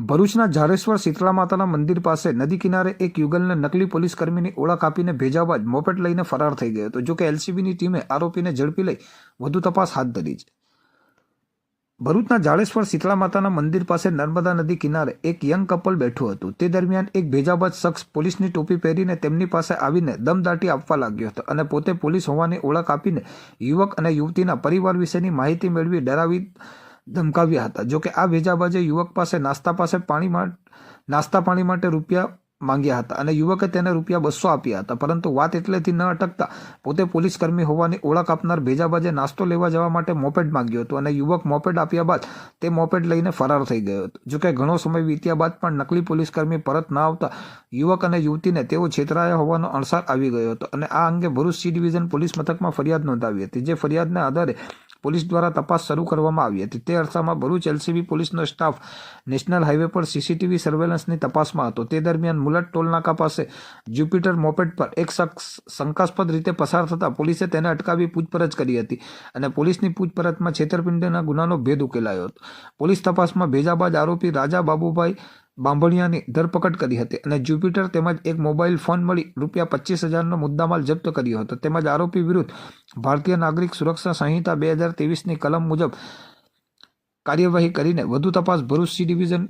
ભરૂચના ઝારેશ્વર શીતળા માતાના મંદિર પાસે નદી કિનારે એક યુગલને નકલી પોલીસ કર્મીની ઓળખ આપીને ભેજાબાદ મોપેટ લઈને ફરાર થઈ ગયો હતો જોકે એલસીબીની ટીમે આરોપીને ઝડપી લઈ વધુ તપાસ હાથ ધરી છે. ભરૂચના જાડેશ્વર શીતળા માતાના મંદિર પાસે નર્મદા નદી કિનારે એક યંગ કપલ બેઠું હતું. તે દરમિયાન એક ભેજાબાદ શખ્સ પોલીસની ટોપી પહેરીને તેમની પાસે આવીને દમદાટી આપવા લાગ્યો હતો અને પોતે પોલીસ હોવાની ઓળખ આપીને યુવક અને યુવતીના પરિવાર વિશેની માહિતી મેળવી ડરાવી ધમકાવ્યા હતા. જોકે આ વેજાબાજે યુવક પાસે નાસ્તા પાસે પાણી નાસ્તા પાણી માટે રૂપિયા માંગ્યા હતા અને યુવકે તેને રૂપિયા બસો આપ્યા હતા. પરંતુ વાત એટલેથી ન અટકતા પોતે પોલીસ કર્મી હોવાની ઓળખ આપનાર ભેજાબાજે નાસ્તો લેવા જવા માટે મોપેડ માંગ્યો હતો અને યુવક મોપેડ આપ્યા બાદ તે મોપેડ લઈને ફરાર થઈ ગયો હતો. જોકે ઘણો સમય વીત્યા બાદ પણ નકલી પોલીસ કર્મી પરત ન આવતા યુવક અને યુવતીને તેઓ છેતરાયા હોવાનો અણસાર આવી ગયો હતો અને આ અંગે ભરૂચ સી ડિવિઝન પોલીસ મથકમાં ફરિયાદ નોંધાવી હતી, જે ફરિયાદના આધારે પોલીસ દ્વારા તપાસ શરૂ કરવામાં આવી હતી. તે અરસામાં ભરૂચ એલસીબી પોલીસનો સ્ટાફ નેશનલ હાઈવે પર સીસીટીવી સર્વેલન્સની તપાસમાં હતો. તે દરમિયાન મુલટ ટોલનાકા પાસે જ્યુપિટર મોપેટ પર એક શખ્સ શંકાસ્પદ રીતે પસાર થતાં પોલીસે તેને અટકાવી પૂછપરછ કરી હતી અને પોલીસની પૂછપરછમાં છેતરપિંડીના ગુનાનો ભેદ ઉકેલાયો હતો. પોલીસ તપાસમાં ભેજાબાદ આરોપી રાજા બાબુભાઈ બાંભણિયાની ધરપકડ કરી હતી અને જ્યુપિટર તેમજ એક મોબાઈલ ફોન મળી રૂપિયા પચીસ હજારનો મુદ્દામાલ જપ્ત કર્યો હતો. તેમજ આરોપી વિરુદ્ધ ભારતીય નાગરિક સુરક્ષા સંહિતા બે હજાર ત્રેવીસની કલમ મુજબ કાર્યવાહી કરીને વધુ તપાસ ભરૂચ સી ડિવિઝન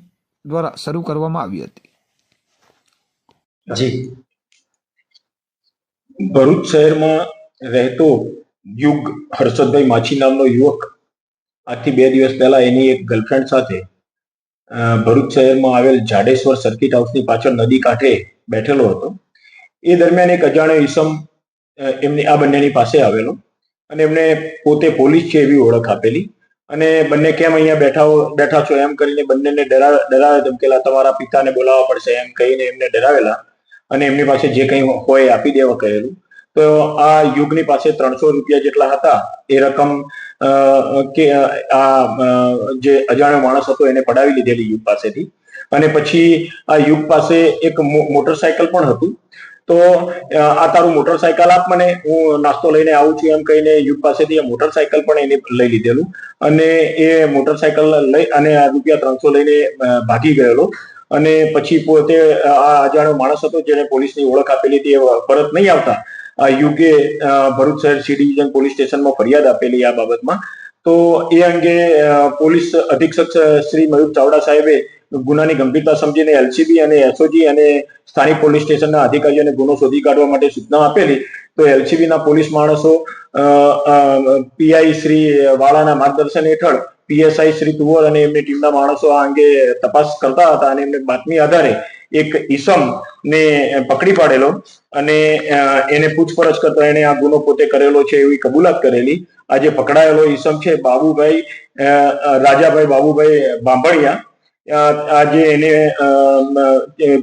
દ્વારા શરૂ કરવામાં આવી હતી. જી. ભરૂચ શહેરમાં રહેતો યુગ હર્ષદભાઈ માછી નામનો યુવક આજથી બે દિવસ પહેલા એની એક ગર્લફ્રેન્ડ સાથે ભરૂચ શહેરમાં આવેલ જાડેશ્વર સર્કિટ હાઉસની પાછળ નદી કાંઠે બેઠેલો હતો. એ દરમિયાન એક અજાણ્યો ઈસમ એમની, આ બંનેની પાસે આવેલો અને એમને પોતે પોલીસ છે એવી ઓળખ આપેલી અને બંને કેમ અહીંયા બેઠા બેઠા છો એમ કરીને બંનેને ડરા, ડરાવે ધમકેલા, તમારા પિતાને બોલાવવા પડશે એમ કહીને એમને ડરાવેલા અને એમની પાસે જે કંઈ હોય આપી દેવા કહેલું. તો આ યુગની પાસે ત્રણસો રૂપિયા જેટલા હતા, એ રકમ કે આ જે અજાણ્યો માણસ હતો એને પડાવી લીધેલી યુગ પાસેથી. અને પછી આ યુગ પાસે એક મોટરસાયકલ પણ હતું. તો આ તારું મોટરસાયકલ આપ મને, હું નાસ્તો લઈને આવું છું એમ કહીને યુગ પાસેથી એ મોટરસાયકલ પણ એને લઈ લીધેલું. અને એ મોટરસાયકલ લઈ, અને આ રૂપિયા ત્રણસો લઈને ભાગી ગયેલો. અને પછી પોતે આ અજાણ્યો માણસ હતો જેને પોલીસની ઓળખ આપેલી હતી, એ પરત નહીં આવતા. યુગે ભરૂચ શહેર સી ડિવિઝન પોલીસ સ્ટેશનમાં ફરિયાદ આપેલી આ બાબતમાં. તો એ અંગે પોલીસ અધિક્ષક શ્રી મયુર ચાવડા સાહેબે ગુનાની ગંભીરતા સમજીને એલસીબી અને એસઓજી અને સ્થાનિક પોલીસ સ્ટેશનના અધિકારીઓને ગુનો શોધી કાઢવા માટે સૂચના આપેલી. તો એલસીબીના પોલીસ માણસો પીઆઈ શ્રી વાળાના માર્ગદર્શન હેઠળ પીએસઆઈ શ્રી તુવર અને એમની ટીમના માણસો આ અંગે તપાસ કરતા હતા અને એમને બાતમી આધારે એક ઈસમ ને પકડી પાડેલો અને એને પૂછપરછ કરતા એને આ ગુનો પોતે કરેલો છે એવી કબૂલાત કરેલી. આ જે પકડાયેલો ઈસમ છે બાબુભાઈ રાજાભાઈ બાબુભાઈ બાંભણિયા. આજે એને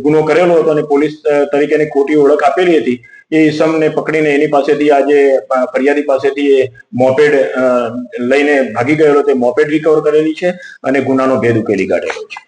ગુનો કરેલો હતો અને પોલીસ તરીકે ખોટી ઓળખ આપેલી હતી. એ ઈસમને પકડીને એની પાસેથી આજે ફરિયાદી પાસેથી એ મોપેડ લઈને ભાગી ગયેલો તે મોપેડ રિકવર કરેલી છે અને ગુનાનો ભેદ ઉકેલી કાઢેલો છે.